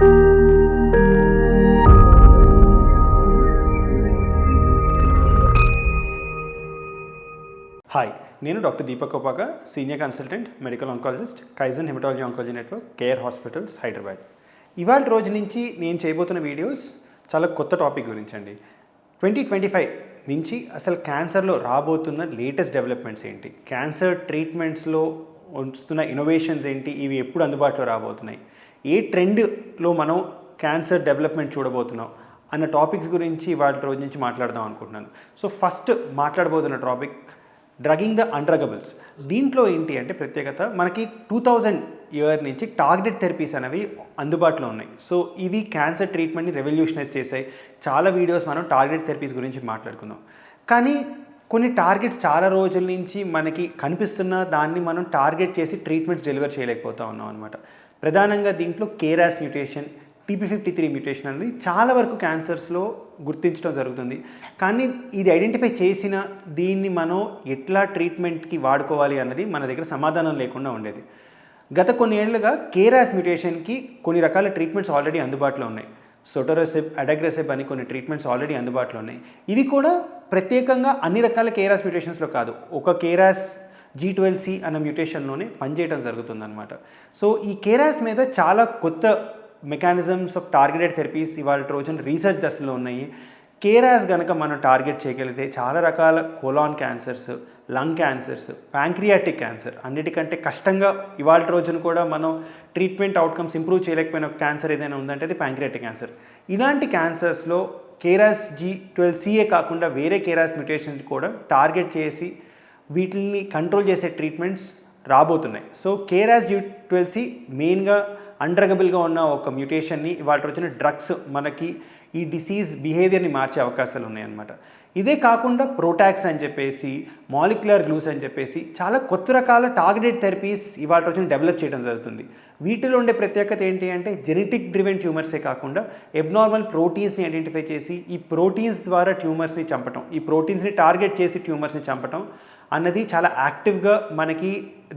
Hi నేను doctor Deepak Kopaka senior consultant medical oncologist Kaizen haematology oncology network care hospitals Hyderabad ఇవాళ రోజు నుంచి నేను చేయబోతున్న వీడియోస్ చాలా కొత్త టాపిక్ గురించి అండి. ట్వంటీ ట్వంటీ ఫైవ్ నుంచి అసలు క్యాన్సర్లో రాబోతున్న లేటెస్ట్ డెవలప్మెంట్స్ ఏంటి? క్యాన్సర్ ట్రీట్మెంట్స్లో వస్తున్న ఇన్నోవేషన్స్ ఏంటి? ఇవి ఎప్పుడు అందుబాటులో రాబోతున్నాయి? ఏ ట్రెండ్లో మనం క్యాన్సర్ డెవలప్మెంట్ చూడబోతున్నాం అన్న టాపిక్స్ గురించి వాటి రోజు నుంచి మాట్లాడదాం అనుకుంటున్నాను. సో ఫస్ట్ మాట్లాడబోతున్న టాపిక్ డ్రగింగ్ ద అన్డ్రగబుల్స్ దీంట్లో ఏంటి అంటే ప్రత్యేకత మనకి టూ థౌజండ్ ఇయర్ నుంచి టార్గెట్ థెరపీస్ అనేవి అందుబాటులో ఉన్నాయి. సో ఇవి క్యాన్సర్ ట్రీట్మెంట్ని రెవల్యూషనైజ్ చేసాయి చాలా వీడియోస్ మనం టార్గెట్ థెరపీస్ గురించి మాట్లాడుకుందాం. కానీ కొన్ని టార్గెట్స్ చాలా రోజుల నుంచి మనకి కనిపిస్తున్న దాన్ని మనం టార్గెట్ చేసి ట్రీట్మెంట్స్ డెలివర్ చేయలేకపోతా ఉన్నాం అనమాట ప్రధానంగా దీంట్లో KRAS mutation TP fifty three mutation అనేది చాలా వరకు క్యాన్సర్స్లో గుర్తించడం జరుగుతుంది. కానీ ఇది ఐడెంటిఫై చేసిన దీన్ని మనం ఎట్లా ట్రీట్మెంట్కి వాడుకోవాలి అన్నది మన దగ్గర సమాధానం లేకుండా ఉండేది. గత కొన్ని ఏళ్ళుగా కేరాస్ మ్యూటేషన్కి కొన్ని రకాల ట్రీట్మెంట్స్ ఆల్రెడీ అందుబాటులో ఉన్నాయి. సొటోరసిబ్ అడగ్రెసిబ్ అని కొన్ని ట్రీట్మెంట్స్ ఆల్రెడీ అందుబాటులో ఉన్నాయి. ఇవి కూడా ప్రత్యేకంగా అన్ని రకాల కేరాస్ మ్యూటేషన్స్లో కాదు. ఒక కేరాస్ జీ ట్వెల్వ్ సి అనే మ్యూటేషన్లోనే పనిచేయడం జరుగుతుందన్నమాట. సో ఈ కేరాస్ మీద చాలా కొత్త మెకానిజమ్స్ ఆఫ్ టార్గెటెడ్ థెరపీస్ ఇవాళ రోజున రీసెర్చ్ దశలో ఉన్నాయి. కేరాస్ కనుక మనం టార్గెట్ చేయగలిగితే చాలా రకాల colon cancers lung cancers pancreatic cancer అన్నిటికంటే కష్టంగా ఇవాళ రోజున కూడా మనం ట్రీట్మెంట్ అవుట్కమ్స్ ఇంప్రూవ్ చేయలేకపోయిన ఒక క్యాన్సర్ ఏదైనా ఉందంటే అది ప్యాంక్రియాటిక్ క్యాన్సర్ ఇలాంటి క్యాన్సర్స్లో కేరాస్ జీ ట్వెల్వ్ సిఏ కాకుండా వేరే కేరాస్ మ్యూటేషన్స్ కూడా టార్గెట్ చేసి వీటిని కంట్రోల్ చేసే ట్రీట్మెంట్స్ రాబోతున్నాయి. సో కేరాస్ యూ ట్వెల్సీ మెయిన్గా అండ్రగబుల్గా ఉన్న ఒక మ్యూటేషన్ని వాటి వచ్చిన డ్రగ్స్ మనకి ఈ డిసీజ్ బిహేవియర్ని మార్చే అవకాశాలు ఉన్నాయన్నమాట. ఇదే కాకుండా ప్రోటాక్స్ అని చెప్పేసి మాలిక్యులర్ గ్లూస్ అని చెప్పేసి చాలా కొత్త రకాల టార్గెటెడ్ థెరపీస్ ఇవాళ రోజున డెవలప్ చేయడం జరుగుతుంది. వీటిలో ఉండే ప్రత్యేకత ఏంటి అంటే జెనెటిక్ డ్రివెన్ ట్యూమర్సే కాకుండా ఎబ్నార్మల్ ప్రోటీన్స్ని ఐడెంటిఫై చేసి ఈ ప్రోటీన్స్ ద్వారా ట్యూమర్స్ని చంపటం ఈ ప్రోటీన్స్ని టార్గెట్ చేసి ట్యూమర్స్ని చంపటం అన్నది చాలా యాక్టివ్గా మనకి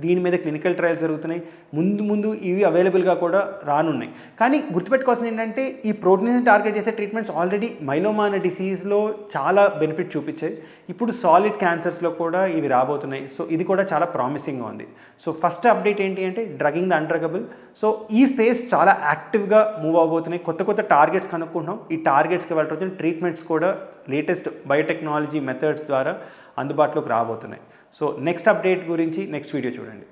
దీని మీద క్లినికల్ ట్రయల్స్ జరుగుతున్నాయి. ముందు ముందు ఇవి అవైలబుల్గా కూడా రానున్నాయి. కానీ గుర్తుపెట్టుకోవాల్సింది ఏంటంటే ఈ ప్రోటీన్స్ని టార్గెట్ చేసే ట్రీట్మెంట్స్ ఆల్రెడీ మైలోమా అనే డిసీజ్లో చాలా బెనిఫిట్ చూపించాయి. ఇప్పుడు సాలిడ్ క్యాన్సర్స్లో కూడా ఇవి రాబోతున్నాయి. సో ఇది కూడా చాలా ప్రామిసింగ్గా ఉంది. సో ఫస్ట్ అప్డేట్ ఏంటి అంటే డ్రగింగ్ ద అన్డ్రగబుల్ సో ఈ స్పేస్ చాలా యాక్టివ్గా మూవ్ అవబోతున్నాయి. కొత్త కొత్త టార్గెట్స్ కనుక్కుంటున్నాం. ఈ టార్గెట్స్కి వాళ్ళ ట్రీట్మెంట్స్ కూడా లేటెస్ట్ బయోటెక్నాలజీ మెథడ్స్ ద్వారా అందుబాటులోకి రాబోతున్నాయి. సో నెక్స్ట్ అప్డేట్ గురించి నెక్స్ట్ వీడియో చూడండి.